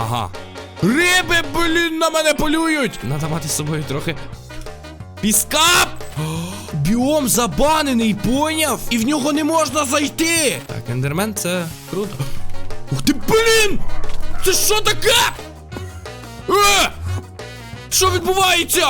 Ага. Риби, блін, на мене полюють! Надо мати з собою трохи. Піска! Біом забанений, поняв? І в нього не можна зайти! Так, ендермен, це круто. Ух ти, блін! Це що таке? Е! Що відбувається?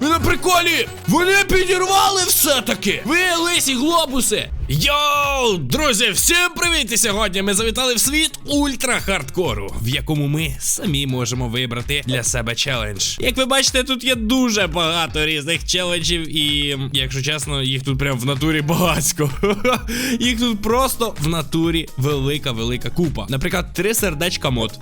Ви на приколі! Вони підірвали все-таки! Ви лисі глобуси! Йоу, друзі, всім привіт! І сьогодні ми завітали в світ ультра хардкору, в якому ми самі можемо вибрати для себе челендж. Як ви бачите, тут є дуже багато різних челенджів, і якщо чесно, їх тут прям в натурі багатько. Їх тут просто в натурі велика велика купа. Наприклад, три сердечка мод.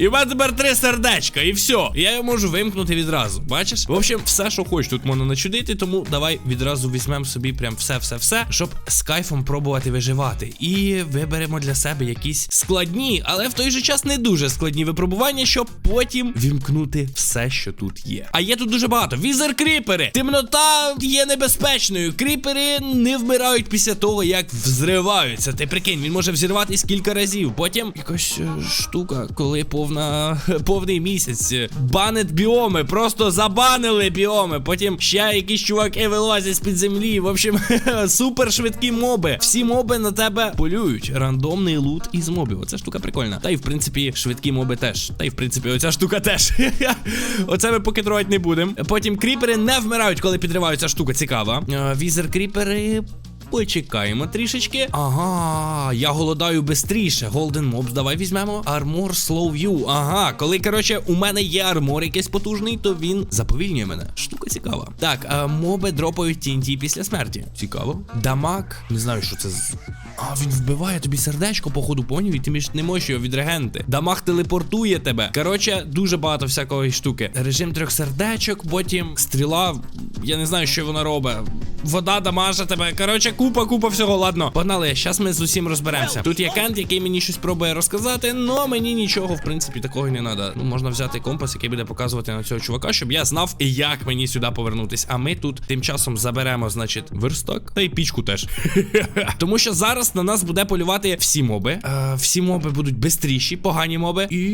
І в мене тепер три сердечка, і все. Я його можу вимкнути відразу. Бачиш? В общем, все, що хочеш, тут можна начудити, тому давай відразу візьмемо собі прям все-все-все, щоб з кайфом пробувати виживати. І виберемо для себе якісь складні, але в той же час не дуже складні випробування, щоб потім вімкнути все, що тут є. А є тут дуже багато. Візер кріпери. Темнота є небезпечною. Кріпери не вмирають після того, як взриваються. Ти прикинь, він може взірватись кілька разів. Потім якась е, штука, коли повна повний місяць. Банет біоми, просто забанили біоми. Потім ще якісь чуваки вилазять з під землі. В общем, супер швидкі моби. Всі моби на тебе полюють. Рандомний лут із мобів. Оця штука прикольна. Та й в принципі швидкі моби теж. Та й в принципі, оця штука теж. Оце ми поки трогати не будемо. Потім кріпери не вмирають, коли підриваються штука. Цікава. Е, Візер кріпери. Почекаємо трішечки. Ага, я голодаю бистріше. Голден Mobs, давай візьмемо. Армор Slow View. Ага, коли, коротше, у мене є армор якийсь потужний, то він заповільнює мене. Штука цікава. Так, а, моби дропають TNT після смерті. Цікаво. Дамаг. Не знаю, що це з. А, він вбиває тобі сердечко, походу, поняв, і ти ж не можеш його відрегенти. Дамаг телепортує тебе. Коротше, дуже багато всякої штуки. Режим трьох сердечок, потім стріла. Я не знаю, що вона робить. Вода дамаже тебе. Коротше, купа, купа всього. Ладно, погнали. Зараз ми з усім розберемося. Тут є Кент, який мені щось пробує розказати, але мені нічого, в принципі, такого не треба. Ну, можна взяти компас, який буде показувати на цього чувака, щоб я знав, як мені сюди повернутись. А ми тут тим часом заберемо, значить, верстак та й пічку теж. Тому що зараз на нас буде полювати всі моби. Е, всі моби будуть бистріші, погані моби. І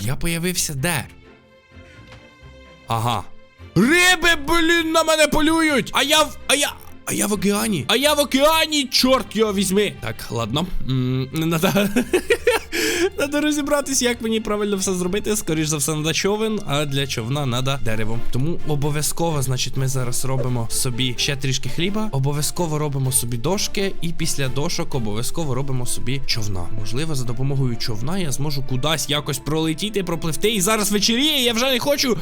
я появився де? Ага. Риби, блін, на мене полюють! А я в. А я. А я в океані. А я в океані, чорт його візьми. Так, ладно. М, Не надо. Надо розібратись, як мені правильно все зробити. Скоріш за все, надо човен, а для човна надо дерево. Тому обов'язково, значить, ми зараз робимо собі ще трішки хліба. Обов'язково робимо собі дошки, і після дошок обов'язково робимо собі човна. Можливо, за допомогою човна я зможу кудись якось пролетіти, пропливти. І зараз вечеріє, я вже не хочу.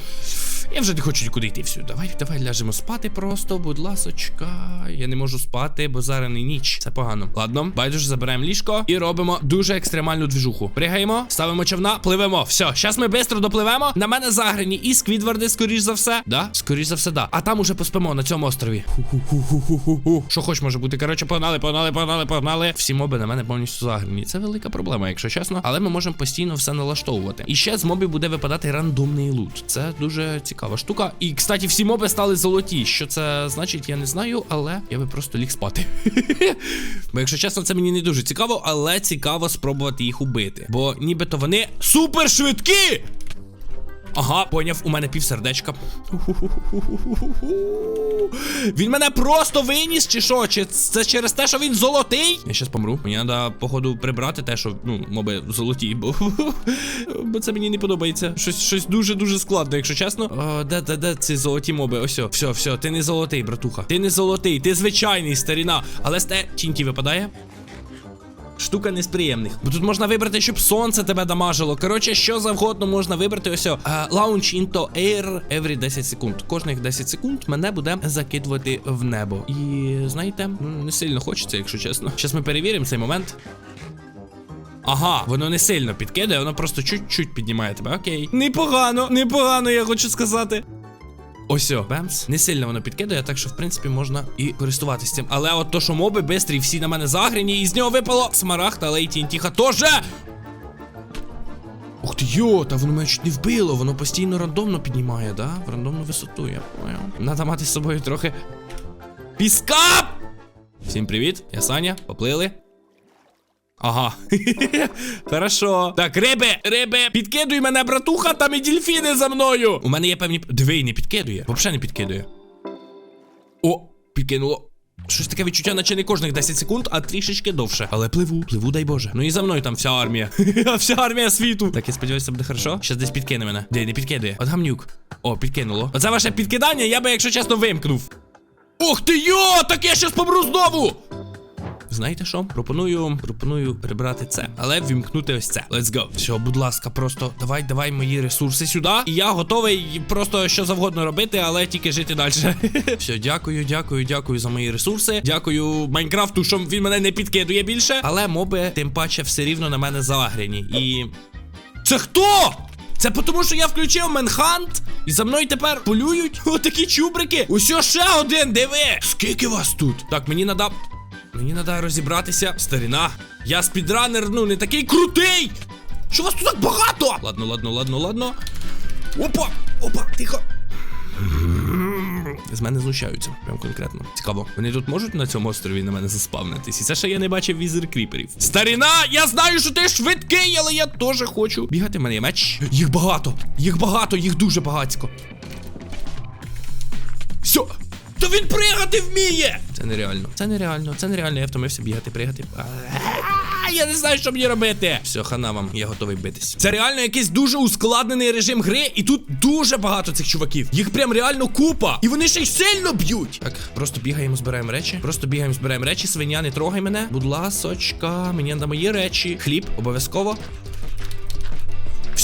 Я вже не хочу нікуди йти. Все, давай, давай ляжемо спати просто, будь ласочка. Я не можу спати, бо зараз не ніч. Це погано. Ладно, байдуже заберемо ліжко і робимо дуже екстремальну двіжуху. Пригаємо, ставимо човна, пливемо. Все, зараз ми швидко допливемо. На мене заграні і сквідварди, скоріш за все. Да? Скоріш за все, да. А там уже поспимо на цьому острові. Що хоч може бути. Коротше, погнали, погнали, погнали, погнали. Всі моби на мене повністю заграні. Це велика проблема, якщо чесно. Але ми можемо постійно все налаштовувати. І ще з мобів буде випадати рандомний лут. Це дуже цікава штука. І, кстати, всі моби стали золоті. Що це значить, я не знаю, але я би просто ліг спати. Бо, якщо чесно, це мені не дуже цікаво, але цікаво спробувати їх убити. Бо нібито вони супер швидкі! Ага, поняв, у мене півсердечка. Він мене просто виніс, чи що? Чи це через те, що він золотий? Я щас помру. Мені треба, походу, прибрати те, що, ну, моби золоті, бо, бо це мені не подобається. Щось щось дуже-дуже складно, якщо чесно. Де, де, де ці золоті моби? Ось, все, все, ти не золотий, братуха. Ти не золотий, ти звичайний старіна. Але з те тіньки випадає. Штука не з приємних. Бо тут можна вибрати, щоб сонце тебе дамажило. Коротше, що завгодно можна вибрати. Ось о, е, Launch into air every 10 секунд. Кожних 10 секунд мене буде закидувати в небо. І знаєте, ну, не сильно хочеться, якщо чесно. Зараз ми перевіримо цей момент. Ага, воно не сильно підкидає, воно просто чуть-чуть піднімає тебе. Окей. Непогано, непогано, я хочу сказати. Ось бемс. Не сильно воно підкидає, так що в принципі можна і користуватися цим. Але от то, що моби бистрі, всі на мене загрені, і з нього випало смарагд, але й тінтіха теж. Ух ти йо, та воно мене чуть не вбило, воно постійно рандомно піднімає, да? В рандомну висоту, я поняв. Надо мати з собою трохи. Піска! Всім привіт, я Саня, поплили. Ага. Хорошо. Так, риби, риби, підкидуй мене, братуха, там і дельфіни за мною. У мене є певні. Диви, не підкидує. Взагалі не підкидує. О, підкинуло. Щось таке відчуття, наче не кожних 10 секунд, а трішечки довше. Але пливу, пливу, дай Боже. Ну і за мною там вся армія. вся армія світу. Так, я сподіваюся, буде хорошо. Щас десь підкине мене. Де не підкидує? От гамнюк. О, підкинуло. Оце ваше підкидання, я би, якщо чесно, вимкнув. Ух ти йо! Так я щас помру знову! Знаєте що? Пропоную, пропоную прибрати це, але вімкнути ось це. Let's go. Все, будь ласка, просто давай, давай мої ресурси сюди. І я готовий просто що завгодно робити, але тільки жити далі. Все, дякую, дякую, дякую за мої ресурси. Дякую Майнкрафту, що він мене не підкидує більше. Але моби, тим паче, все рівно на мене загряні. І. Це хто? Це тому, що я включив Менхант, і за мною тепер полюють отакі чубрики. Усьо ще один, диви! Скільки вас тут? Так, мені надо. Мені треба розібратися. Старіна. Я спідранер, ну не такий крутий. Що вас тут так багато? Ладно, ладно, ладно, ладно. Опа! Опа, тихо. З мене знущаються, прям конкретно. Цікаво. Вони тут можуть на цьому острові на мене заспавнитись. І це ще я не бачив візер кріперів. Старіна, я знаю, що ти швидкий, але я теж хочу. Бігати в мене є меч. Їх багато, їх багато, їх дуже багатько. Все. Та він пригати вміє! Це нереально. Це нереально, це нереально. Я втомився бігати, пригати. Я не знаю, що мені робити. Все, хана вам, я готовий битись. Це реально якийсь дуже ускладнений режим гри, і тут дуже багато цих чуваків. Їх прям реально купа. І вони ще й сильно б'ють. Так, просто бігаємо, збираємо речі. Просто бігаємо, збираємо речі. Свиня, не трогай мене. Будь ласочка, мені на мої речі. Хліб, обов'язково.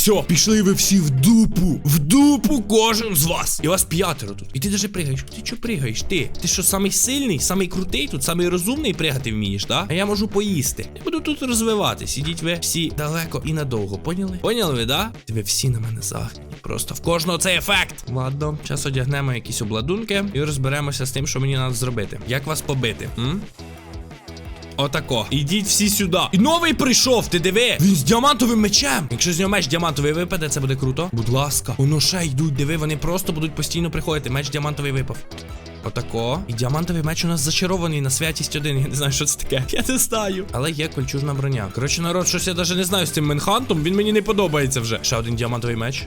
Все, пішли ви всі в дупу. В дупу кожен з вас. І вас п'ятеро тут. І ти даже пригаєш. Ти чо пригаєш? Ти? Ти що, самий сильний, самий крутий тут, самий розумний пригати вмієш, да? А я можу поїсти. Я буду тут розвиватись. Ідіть ви всі далеко і надовго. Поняли? Поняли ви, да? Ви всі на мене загнані. Просто в кожного цей ефект. Ладно, зараз одягнемо якісь обладунки і розберемося з тим, що мені треба зробити. Як вас побити? М? Отако. Ідіть всі сюди. І новий прийшов, ти диви. Він з діамантовим мечем. Якщо з нього меч діамантовий випаде, це буде круто. Будь ласка. Воно ще йдуть, диви, вони просто будуть постійно приходити. Меч діамантовий випав. Отако. І діамантовий меч у нас зачарований на святість один. Я не знаю, що це таке. Я не знаю. Але є кольчужна броня. Коротше, народ, щось я навіть не знаю з цим менхантом. Він мені не подобається вже. Ще один діамантовий меч.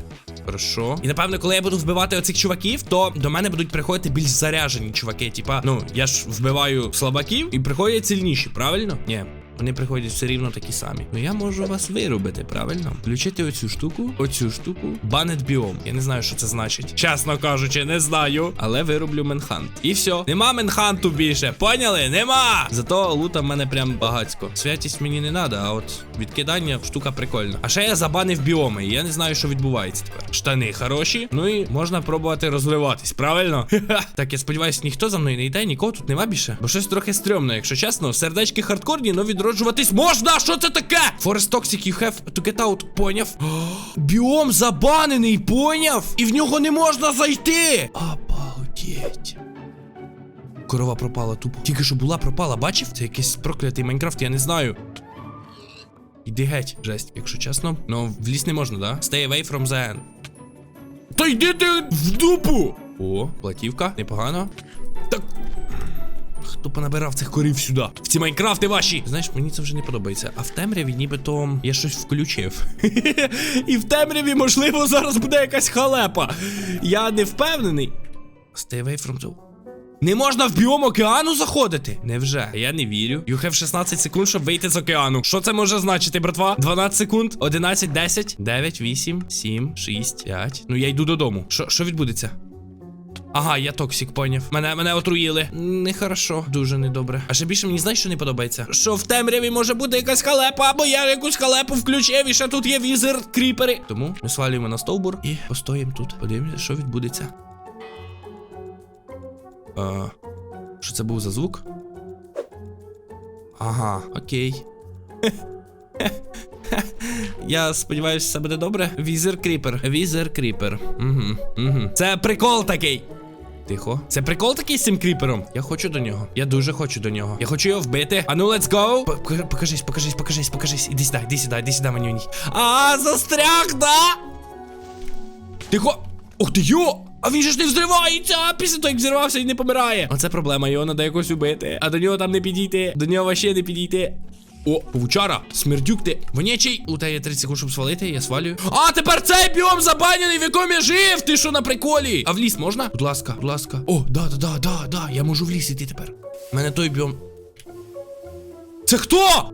Хорошо. І напевно, коли я буду вбивати оцих чуваків, то до мене будуть приходити більш заряжені чуваки. Типа, ну, я ж вбиваю слабаків і приходять сильніші, правильно? Ні. Вони приходять все рівно такі самі. Ну я можу вас вирубити, правильно? Включити оцю штуку, оцю штуку. Банет біом. Я не знаю, що це значить. Чесно кажучи, не знаю. Але вироблю менхант. І все. Нема менханту більше. Поняли? Нема! Зато лута в мене прям багацько. Святість мені не треба, а от відкидання штука прикольна. А ще я забанив біоми, і я не знаю, що відбувається тепер. Штани хороші. Ну і можна пробувати розливатись, правильно? так, я сподіваюся, ніхто за мною не йде, нікого тут нема більше. Бо щось трохи стрьомно, якщо чесно. Сердечки хардкорні, но відроджуватись можна. Що це таке? Forest Toxic, you have to get out. Поняв? Біом забанений, поняв? І в нього не можна зайти. Обалдеть. Корова пропала тупо. Тільки що була, пропала, бачив? Це якийсь проклятий Майнкрафт, я не знаю. Іди геть, жесть, якщо чесно. Ну, в ліс не можна, да? Stay away from the end. Та йди ти в дупу! О, платівка, непогано. Хто понабирав цих корів сюди? В ці майнкрафти ваші! Знаєш, мені це вже не подобається. А в темряві нібито я щось включив. І в темряві, можливо, зараз буде якась халепа. Я не впевнений. Stay away from the... Не можна в біом океану заходити? Невже? Я не вірю. You have 16 секунд, щоб вийти з океану. Що це може значити, братва? 12 секунд, 11, 10, 9, 8, 7, 6, 5. Ну я йду додому. Що відбудеться? Ага, я токсик, поняв. Мене мене отруїли. Нехорошо, дуже недобре. А ще більше мені знаєш, що не подобається? Що в темряві може бути якась халепа, або я якусь халепу включив, і ще тут є візер, кріпери. Тому ми свалюємо на стовбур і постоїмо тут. Подивимося, що відбудеться. А, що це був за звук? Ага, окей. Я сподіваюся, все буде добре. Візер кріпер. Візер кріпер. Угу, угу. Це прикол такий. Тихо. Це прикол такий з цим кріпером. Я хочу до нього. Я дуже хочу до нього. Я хочу його вбити. А ну, let's go. Покажись, покажись, покажись, покажись. Іди сюди, іди сюди, іди сюди, манюній. А, застряг, да? Тихо. Ух ти йо! А він же ж не взривається, а після того, як взірвався, він не помирає. Оце проблема, його треба якось убити. А до нього там не підійти. До нього ще не підійти. О, павучара, смердюк ти. Вонячий. У тебе є 30 секунд, щоб свалити, я свалюю. А, тепер цей біом забанений, в якому я жив. Ти що на приколі? А в ліс можна? Будь ласка, будь ласка. О, да, да, да, да, да. Я можу в ліс іти тепер. У мене той біом. Це хто?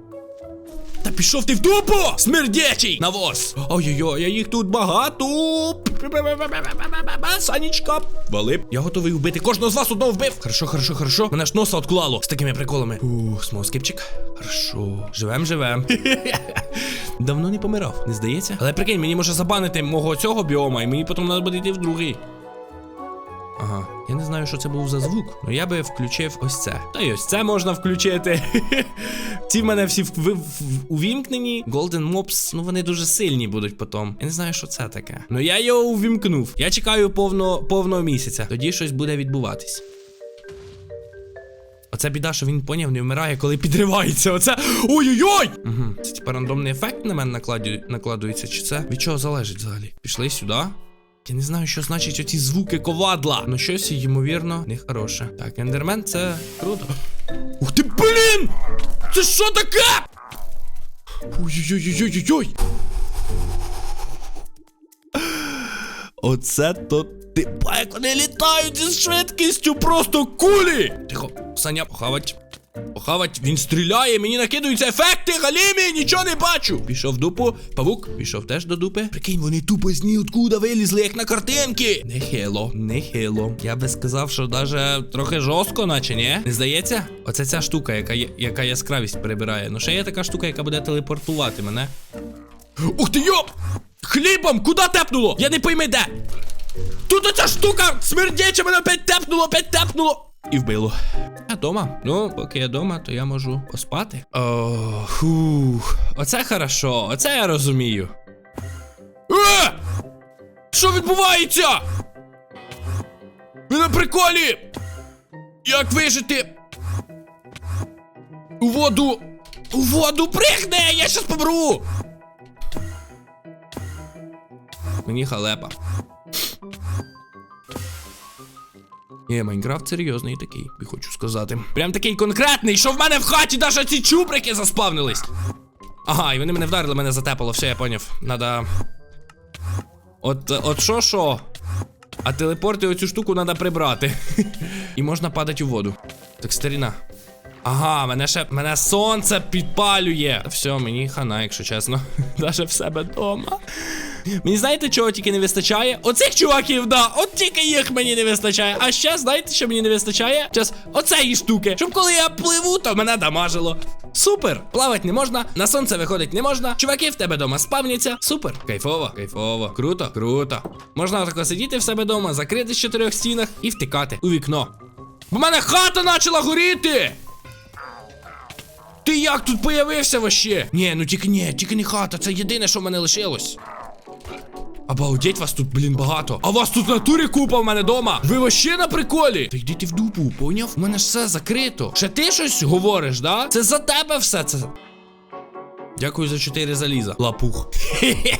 Та пішов ти в дупу! Смердячий навоз! Ой-ой-ой, я їх тут багато. Санічка. Валип. Я готовий вбити. Кожного з вас одного вбив. Хорошо, хорошо, хорошо. Мене ж носа отклало з такими приколами. Ух, смоскипчик. Хорошо. Живем, живем. Давно не помирав, не здається? Але прикинь, мені може забанити мого цього біома, і мені потім треба буде йти в другий. Ага, я не знаю, що це був за звук, але я би включив ось це. Та й ось це можна включити. Ці в мене всі в, в, в- увімкнені. Golden Mobs, ну вони дуже сильні будуть потім. Я не знаю, що це таке. Ну я його увімкнув. Я чекаю повно, повного місяця. Тоді щось буде відбуватись. Оце біда, що він поняв, не вмирає, коли підривається. Оце. Ой-ой-ой! Угу. Це типа рандомний ефект на мене накладю... накладується, чи це? Від чого залежить взагалі? Пішли сюди. Я не знаю, що значить оці звуки ковадла. Ну щось, ймовірно, нехороше. Так, ендермен це круто. Ух ти, блін! Це що таке? Ой-ой-ой-ой-ой-ой! Оце то ти як вони літають зі швидкістю просто кулі! Тихо, Саня, похавать. Похавать, він стріляє, мені накидуються ефекти, галімі, нічого не бачу. Пішов в дупу, павук, пішов теж до дупи. Прикинь, вони тупо з ніоткуда вилізли, як на картинки. Нехило, нехило. Я би сказав, що даже трохи жорстко, наче ні? Не здається? Оце ця штука, яка, яка яскравість перебирає. Ну ще є така штука, яка буде телепортувати мене. Ух ти йоп! Хлібом! Куди тепнуло? Я не пойми де. Тут оця штука смердяча мене опять тепнуло, опять тепнуло. І вбило. Я дома. Ну, поки я дома, то я можу поспати. О, фух. Оце хорошо, оце я розумію. Е! Що відбувається? Ви на приколі! Як вижити? У воду! У воду пригне! Я щас помру! Мені халепа. Ні, Майнкрафт серйозний такий, я хочу сказати. Прям такий конкретний, що в мене в хаті навіть ці чубрики заспавнились. Ага, і вони мене вдарили, мене затепало, все, я поняв. Надо. От от що що? А телепорти оцю штуку треба прибрати. І можна падати у воду. Так, старіна. Ага, мене ще мене сонце підпалює. Все, мені хана, якщо чесно. Даже в себе вдома. Мені знаєте, чого тільки не вистачає? Оцих чуваків, да, от тільки їх мені не вистачає. А ще знаєте, що мені не вистачає? Час оцеї штуки. Щоб коли я пливу, то мене дамажило. Супер! Плавати не можна, на сонце виходить не можна. Чуваки в тебе дома спавняться. Супер. Кайфово, кайфово. Круто, круто. Можна отако сидіти в себе вдома, закрити в чотирьох стінах і втикати у вікно. Бо в мене хата почала горіти! Ти як тут появився вообще? Ні, ну тільки ні, тільки не хата, це єдине, що в мене лишилось. Обалдеть вас тут, блін, багато. А вас тут натурі купа в мене дома. Ви вообще на приколі? Та йди ти в дупу, поняв? У мене ж все закрито. Ще ти щось говориш, да? Це за тебе все це. Дякую за 4 заліза. Лапух.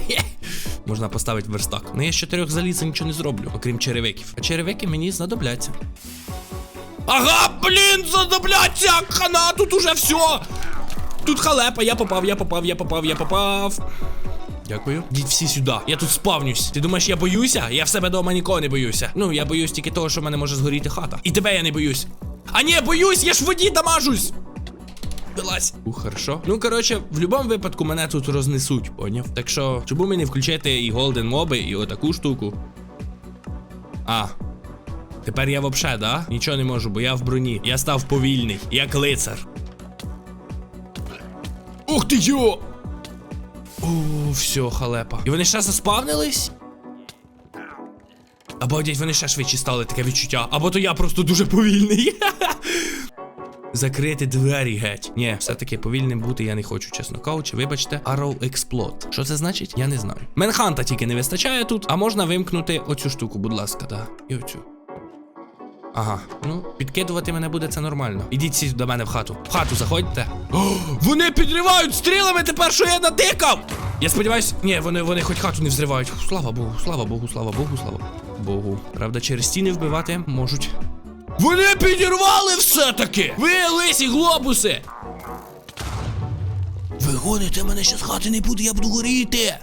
Можна поставити верстак. Ну я з чотирьох заліз нічого не зроблю, окрім черевиків. А черевики мені знадобляться. Ага, блін, знадобляться! Хана, тут уже все. Тут халепа, я попав, я попав, я попав, я попав. Дякую. Йдіть всі сюди. Я тут спавнюсь. Ти думаєш, я боюся? Я в себе вдома нікого не боюся. Ну, я боюсь тільки того, що в мене може згоріти хата. І тебе я не боюсь. А ні, боюсь, я ж в воді дамажусь. Вилазь. Ух, хорошо. Ну, коротше, в будь-якому випадку мене тут рознесуть, поняв? Так що, чому мені включити і Голден Моби, і отаку штуку? А. Тепер я вообще, да? Нічого не можу, бо я в броні. Я став повільний, як лицар. Ух ти йо! О, все, халепа. І вони ще заспавнились? Або дядь, вони ще швидше стали таке відчуття. Або то я просто дуже повільний. Закрити двері геть. Ні, все-таки повільним бути я не хочу, чесно кажучи. Вибачте, Arrow Explode. Що це значить? Я не знаю. Менханта тільки не вистачає тут, а можна вимкнути оцю штуку, будь ласка, да. І оцю. Ага, ну, підкидувати мене буде це нормально. Ідіть всі до мене в хату. В хату заходьте. О, вони підривають стрілами тепер, що я натикав! Я сподіваюсь, ні, вони, вони хоч хату не взривають. Слава Богу, слава Богу, слава Богу, слава Богу. Правда, через стіни вбивати можуть. Вони підірвали все-таки! Ви лисі глобуси! Ви гоните мене ще з хати не буде, я буду горіти.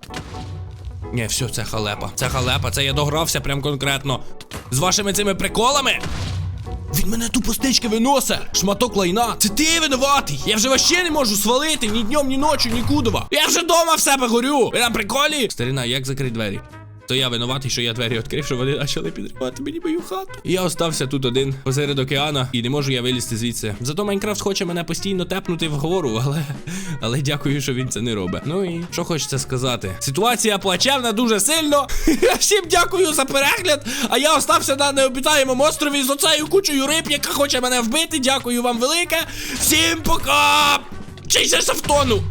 Ні, все, це халепа. Це халепа, це я догрався прям конкретно. З вашими цими приколами. Він мене тупо стички виносить. Шматок лайна. Це ти винуватий. Я вже вообще не можу свалити ні днем, ні ночі, нікудова. Я вже дома в себе горю. Ви на приколі? Старина, як закрити двері? То я винуватий, що я двері відкрив, що вони почали підривати мені мою хату. І я остався тут один посеред океана, і не можу я вилізти звідси. Зато Майнкрафт хоче мене постійно тепнути вгору, але. Але дякую, що він це не робить. Ну і що хочеться сказати? Ситуація плачевна дуже сильно. Всім дякую за перегляд. А я остався на необітаємому острові з оцею кучою риб, яка хоче мене вбити. Дякую вам велике. Всім пока! Чи я втону?